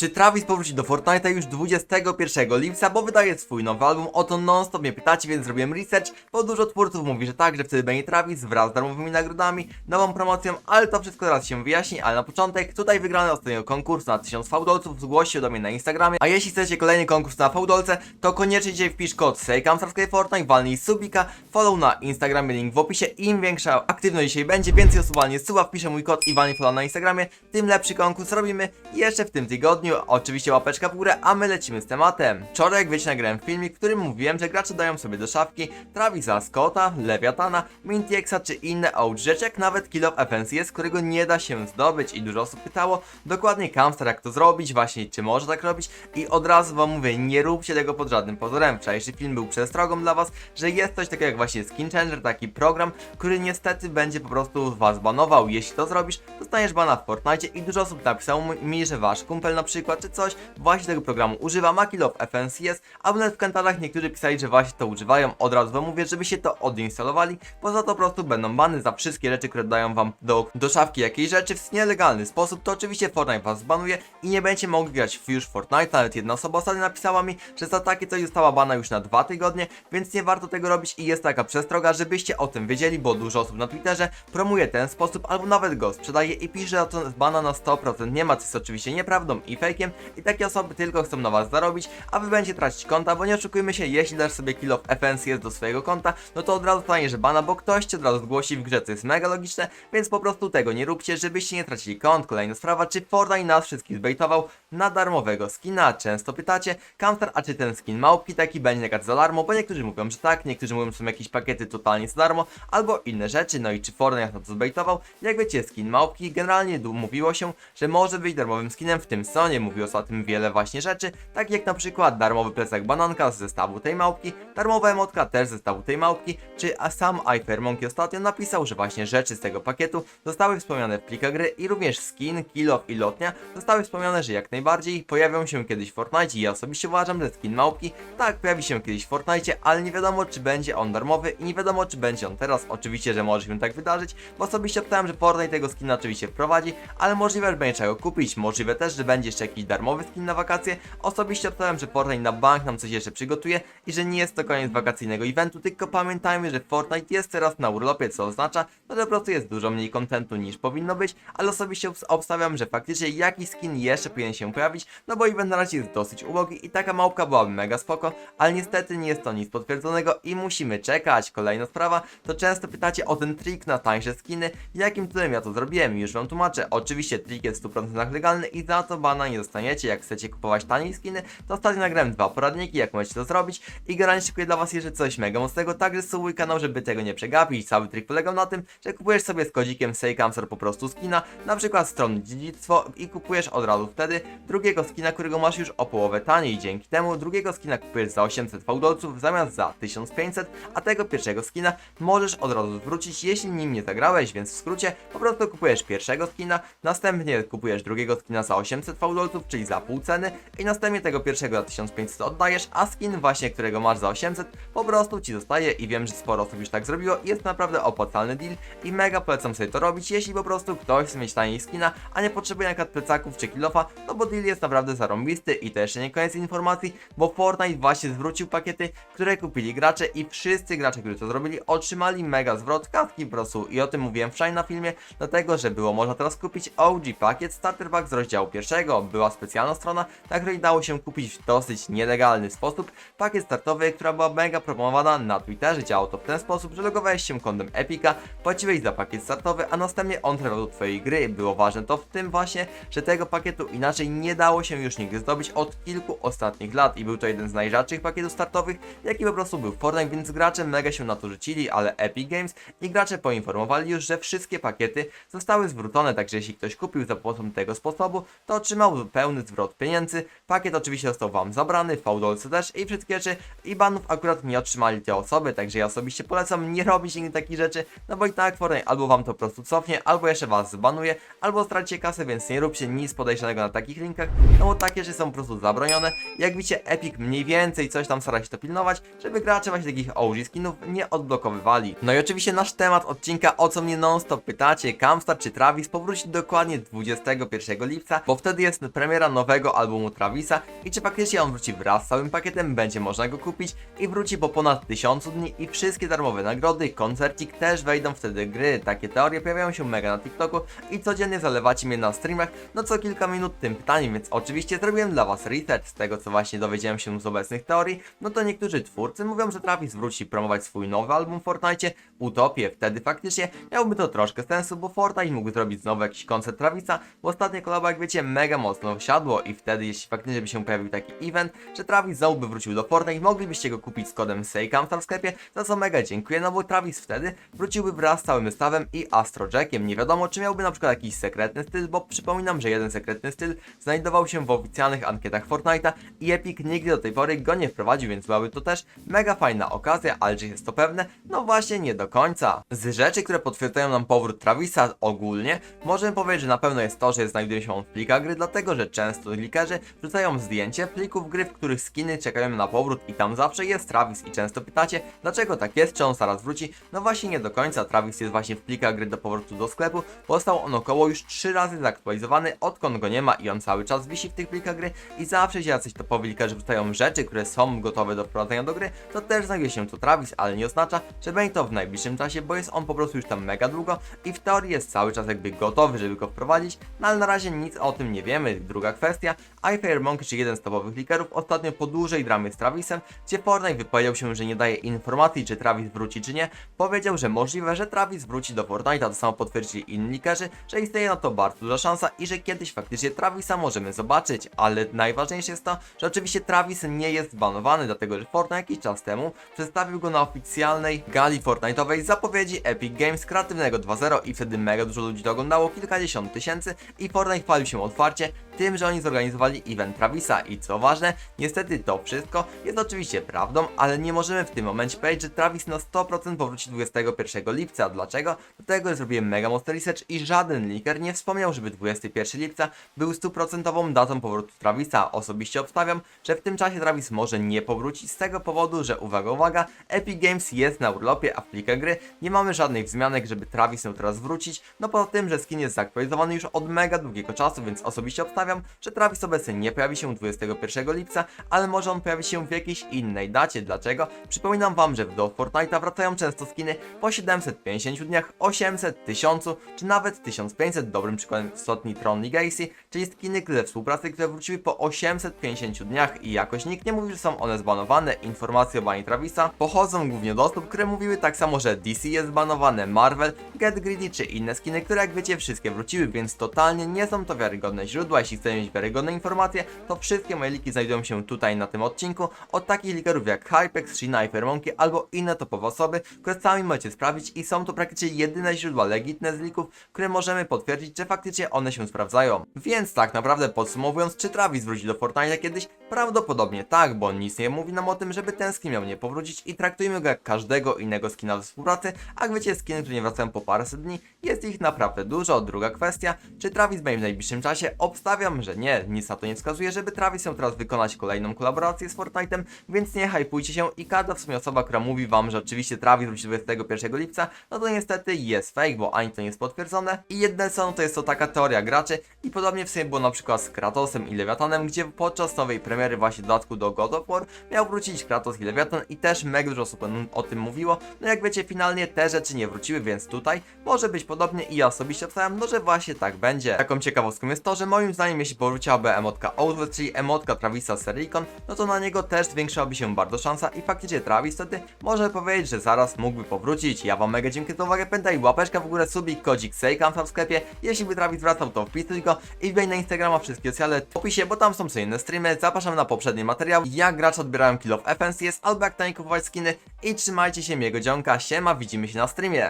Czy Travis powróci do Fortnite'a już 21 lipca, bo wydaje swój nowy album? O to non-stop mnie pytacie, więc zrobiłem research, bo dużo twórców mówi, że tak, że wtedy będzie Travis wraz z darmowymi nagrodami, nową promocją, ale to wszystko teraz się wyjaśni, ale na początek, tutaj wygrany ostatniego konkursu na 1000 fałdolców zgłoś się do mnie na Instagramie, a jeśli chcecie kolejny konkurs na fałdolce, to koniecznie dzisiaj wpisz kod SEJKAMSTARSKY Fortnite, walnij subika, follow na Instagramie, link w opisie, im większa aktywność dzisiaj będzie, więcej osób walnie suba, wpiszę mój kod i walnie follow na Instagramie, tym lepszy konkurs robimy jeszcze w tym tygodniu, oczywiście łapeczka w górę, a my lecimy z tematem. Wczoraj jak wiecie nagrałem filmik, w którym mówiłem, że gracze dają sobie do szafki Travisa Scotta, Leviatana, Mintiexa czy inne OG rzeczy, jak nawet Kill of FNCS, którego nie da się zdobyć i dużo osób pytało dokładnie Kamstar jak to zrobić, właśnie czy może tak robić i od razu wam mówię, nie róbcie tego pod żadnym pozorem. Wczorajszy film był przestrogą dla was, że jest coś takiego jak właśnie Skin Changer, taki program, który niestety będzie po prostu was banował. Jeśli to zrobisz, dostaniesz bana w Fortnite i dużo osób napisało mi, że wasz kumpel na przykład czy coś właśnie tego programu używa, ma Kill of FNCS, a nawet w kantarach niektórzy pisali, że właśnie to używają. Od razu wam mówię, żeby się to odinstalowali, poza to po prostu będą bany za wszystkie rzeczy, które dają wam do, do szafki jakiejś rzeczy w nielegalny sposób, to oczywiście Fortnite was zbanuje i nie będziecie mogli grać w już Fortnite. Nawet jedna osoba ostatnio napisała mi, że za takie coś została bana już na dwa tygodnie, więc nie warto tego robić i jest taka przestroga, żebyście o tym wiedzieli, bo dużo osób na Twitterze promuje ten sposób albo nawet go sprzedaje i pisze, że to bana na 100% nie ma, co jest oczywiście nieprawdą i fejkiem i takie osoby tylko chcą na was zarobić, a wy będziecie tracić konta, bo nie oszukujmy się, jeśli dasz sobie kill of FNCS do swojego konta, no to od razu staniesz bana, bo ktoś cię od razu zgłosi w grze, co jest mega logiczne, więc po prostu tego nie róbcie, żebyście nie tracili kont. Kolejna sprawa, czy Fortnite nas wszystkich zbejtował na darmowego skina? Często pytacie, Kamstar, a czy ten skin małpki taki będzie jakaś za darmo? Bo niektórzy mówią, że tak, niektórzy mówią, że są jakieś pakiety totalnie za darmo, albo inne rzeczy, no i czy Fortnite nas to zbejtował? Jak wiecie, skin małpki, generalnie mówiło się, że może być darmowym skinem w tym sezonie, się o tym wiele właśnie rzeczy, tak jak na przykład darmowy plecak bananka z zestawu tej małpki, darmowa emotka też z zestawu tej małpki, czy a sam iFairmonkey ostatnio napisał, że właśnie rzeczy z tego pakietu zostały wspomniane w plikach gry i również skin, kill i lotnia zostały wspomniane, że jak najbardziej pojawią się kiedyś w Fortnite i ja osobiście uważam, że skin małpki tak pojawi się kiedyś w Fortnite, ale nie wiadomo czy będzie on darmowy i nie wiadomo czy będzie on teraz, oczywiście, że może się tak wydarzyć, bo osobiście obstałem, że Fortnite tego skina oczywiście wprowadzi, ale możliwe, że będzie trzeba go kupić, możliwe też, że będzie jeszcze jakiś darmowy skin na wakacje, osobiście obstałem, że Fortnite na bank nam coś jeszcze przygotuje i że nie jest to koniec wakacyjnego eventu, tylko pamiętajmy, że Fortnite jest teraz na urlopie, co oznacza, że po prostu jest dużo mniej kontentu niż powinno być, ale osobiście obs- obstawiam, że faktycznie jakiś skin jeszcze powinien się pojawić, no bo event na razie jest dosyć ubogi i taka małpka byłaby mega spoko, ale niestety nie jest to nic potwierdzonego i musimy czekać. Kolejna sprawa, to często pytacie o ten trik na tańsze skiny, jakim cudem ja to zrobiłem, już wam tłumaczę. Oczywiście trik jest w 100% legalny i za to bana nie dostaniecie, jak chcecie kupować taniej skiny, to ostatnio nagrałem dwa poradniki, jak możecie to zrobić i generalnie szykuję dla was jeszcze coś mega mocnego, także subuj kanał, żeby tego nie przegapić. Cały trik polegał na tym, że kupujesz sobie z kodzikiem SEJKAMSER po prostu skina, na przykład strony dziedzictwo i kupujesz od razu wtedy drugiego skina, którego masz już o połowę taniej. Dzięki temu drugiego skina kupujesz za 800 fałdolców zamiast za 1500, a tego pierwszego skina możesz od razu zwrócić, jeśli nim nie zagrałeś, więc w skrócie po prostu kupujesz pierwszego skina, następnie kupujesz drugiego skina za 800 fałdolców, czyli za pół ceny i następnie tego pierwszego za 1500 oddajesz, a skin właśnie, którego masz za 800 po prostu ci zostaje i wiem, że sporo osób już tak zrobiło. Jest naprawdę opłacalny deal i mega polecam sobie to robić, jeśli po prostu ktoś chce mieć taniej skina, a nie potrzebuje przykład plecaków czy kilofa, no bo deal jest naprawdę zarąbisty i to jeszcze nie koniec informacji, bo Fortnite właśnie zwrócił pakiety, które kupili gracze i wszyscy gracze, którzy to zrobili, otrzymali mega zwrot kartki po prostu. I o tym mówiłem wczoraj na filmie, dlatego, że było można teraz kupić OG pakiet Starter Pack z rozdziału pierwszego, była specjalna strona, na której dało się kupić w dosyć nielegalny sposób pakiet startowy, która była mega promowana na Twitterze, działało to w ten sposób, że logowałeś się kontem Epica, płaciłeś za pakiet startowy, a następnie on trafiał do twojej gry, było ważne to w tym właśnie, że tego pakietu inaczej nie dało się już nigdy zdobyć od kilku ostatnich lat. I był to jeden z najrzadszych pakietów startowych, jaki po prostu był w Fortnite, więc gracze mega się na to rzucili, ale Epic Games i gracze poinformowali już, że wszystkie pakiety zostały zwrócone, także jeśli ktoś kupił za pomocą tego sposobu, to otrzymał pełny zwrot pieniędzy. Pakiet oczywiście został wam zabrany, w Fałdolce też i wszystkie rzeczy i banów akurat nie otrzymali te osoby, także ja osobiście polecam nie robić nigdy takich rzeczy, no bo i tak Fortnite albo wam to po prostu cofnie, albo jeszcze was zbanuje, albo stracicie kasę, więc nie róbcie nic podejrzanego na takich linkach, no bo takie rzeczy są po prostu zabronione. Jak widzicie, Epic mniej więcej coś tam stara się to pilnować, żeby gracze właśnie takich OG skinów nie odblokowywali. No i oczywiście nasz temat odcinka, o co mnie non stop pytacie, Kamstar czy Travis powróci dokładnie 21 lipca, bo wtedy jest premiera nowego albumu Travisa i czy faktycznie on wróci wraz z całym pakietem, będzie można go kupić i wróci po ponad 1000 dni i wszystkie darmowe nagrody, koncercik też wejdą wtedy gry. Takie teorie pojawiają się mega na TikToku i codziennie zalewacie mnie na streamach, no co kilka minut tym pytaniem, więc oczywiście zrobiłem dla was research z tego co właśnie dowiedziałem się z obecnych teorii, no to niektórzy twórcy mówią, że Travis wróci promować swój nowy album w Fortnite, Utopię, wtedy faktycznie miałoby to troszkę sensu, bo Fortnite mógł zrobić znowu jakiś koncert Travisa, bo ostatnie kolabo jak wiecie mega mocno wsiadło i wtedy jeśli faktycznie by się pojawił taki event, że Travis znowu by wrócił do Fortnite, moglibyście go kupić z kodem SEIKAMSTAR w sklepie, za co mega dziękuję, no bo Travis wtedy wróciłby wraz z całym zestawem i Astrojackiem. Nie wiadomo, czy miałby na przykład jakiś sekretny styl, bo przypominam, że jeden sekretny styl znajdował się w oficjalnych ankietach Fortnite'a i Epic nigdy do tej pory go nie wprowadził, więc byłaby to też mega fajna okazja, ale czy jest to pewne? No właśnie nie do końca. Z rzeczy, które potwierdzają nam powrót Travisa ogólnie, możemy powiedzieć, że na pewno jest to, że znajduje się on w plikach gry, dlatego że często likerzy wrzucają zdjęcie plików gry, w których skiny czekają na powrót i tam zawsze jest Travis i często pytacie, dlaczego tak jest, czy on zaraz wróci? No właśnie nie do końca, Travis jest właśnie w plikach gry do powrotu do sklepu, został on około już 3 razy zaktualizowany, odkąd go nie ma i on cały czas wisi w tych plikach gry i zawsze się jacyś topowi likerzy wrzucają rzeczy, które są gotowe do wprowadzenia do gry, to też znajduje się tu Travis, ale nie oznacza, że będzie to w najbliższym czasie, bo jest on po prostu już tam mega długo i w teorii jest cały czas jakby gotowy, żeby go wprowadzić, no ale na razie nic o tym nie wiemy. Druga kwestia, iFiremonkey, czy jeden z topowych likerów, ostatnio po dłużej dramie z Travisem, gdzie Fortnite wypowiedział się, że nie daje informacji, czy Travis wróci, czy nie, powiedział, że możliwe, że Travis wróci do Fortnite'a, to samo potwierdzili inni likerzy, że istnieje na to bardzo duża szansa i że kiedyś faktycznie Travisa możemy zobaczyć, ale najważniejsze jest to, że oczywiście Travis nie jest banowany, dlatego że Fortnite jakiś czas temu przedstawił go na oficjalnej gali Fortnite'owej zapowiedzi Epic Games kreatywnego 2.0 i wtedy mega dużo ludzi to oglądało, kilkadziesiąt tysięcy i Fortnite chwalił się otwarcie tym, że oni zorganizowali event Travisa i co ważne, niestety to wszystko jest oczywiście prawdą, ale nie możemy w tym momencie powiedzieć, że Travis na 100% powróci 21 lipca. Dlaczego? Dlatego, że zrobiłem mega mocny research i żaden leaker nie wspomniał, żeby 21 lipca był 100% datą powrotu Travisa. Osobiście obstawiam, że w tym czasie Travis może nie powrócić z tego powodu, że uwaga, uwaga, Epic Games jest na urlopie, a w plikach gry nie mamy żadnych wzmianek, żeby Travis miał teraz wrócić, no poza tym, że skin jest zaktualizowany już od mega długiego czasu, więc osobiście obstawiam, że Travis obecnie nie pojawi się 21 lipca, ale może on pojawi się w jakiejś innej dacie. Dlaczego? Przypominam wam, że do Fortnite'a wracają często skiny po 750 dniach, 800, 1000 czy nawet 1500. Dobrym przykładem ostatni Tron Legacy, czyli skiny ze współpracy, które wróciły po 850 dniach i jakoś nikt nie mówi, że są one zbanowane. Informacje o banie Travisa pochodzą głównie od osób, które mówiły tak samo, że DC jest zbanowane, Marvel, Get Greedy czy inne skiny, które jak wiecie wszystkie wróciły, więc totalnie nie są to wiarygodne źródła. Jeśli chcecie mieć wiarygodne informacje, to wszystkie moje liki znajdują się tutaj na tym odcinku od takich likerów jak Hypex, Shina i albo inne topowe osoby, które sami możecie sprawdzić i są to praktycznie jedyne źródła legitne z lików, które możemy potwierdzić, że faktycznie one się sprawdzają. Więc tak naprawdę podsumowując, czy Travis wróci do Fortnite kiedyś? Prawdopodobnie tak, bo nic nie mówi nam o tym, żeby ten skin miał nie powrócić i traktujmy go jak każdego innego skina ze współpracy, a wiecie skiny, które nie wracają po paręset dni, jest ich naprawdę dużo. Druga kwestia, czy Travis będzie w najbliższym czasie? Obstawiam, że nie, nic na to nie wskazuje, żeby Travis miał teraz wykonać kolejną kolaborację z Fortnite'em, więc nie hypujcie się i każda w sumie osoba, która mówi wam, że oczywiście Travis wróci 21 lipca, no to niestety jest fake, bo ani to nie jest potwierdzone i jedne są, to jest to taka teoria graczy i podobnie w sumie było na przykład z Kratosem i Lewiatanem, gdzie podczas nowej premiery właśnie dodatku do God of War miał wrócić Kratos i Lewiatan i też mega dużo osób o tym mówiło, no jak wiecie finalnie te rzeczy nie wróciły, więc tutaj może być podobnie i ja osobiście obstawiam, no że właśnie tak będzie. Taką ciekawostką jest to, że moim zdaniem jeśli powróciłaby emotka Outward, czyli emotka Travisa z Sericon, no to na niego też zwiększyłaby się bardzo szansa i faktycznie Travis wtedy może powiedzieć, że zaraz mógłby powrócić. Ja wam mega dziękuję za uwagę, pamiętaj łapeczka w górę, subik, kodzik Sejkam w sklepie, jeśli by Travis wracał to wpisuj go i wbij na Instagrama wszystkie sociale w opisie, bo tam są sobie inne streamy, zapraszam na poprzedni materiał, jak gracze odbierają Kill of FNCS albo jak taniej kupować skiny. I trzymajcie się miłego dzionka, siema, widzimy się na streamie.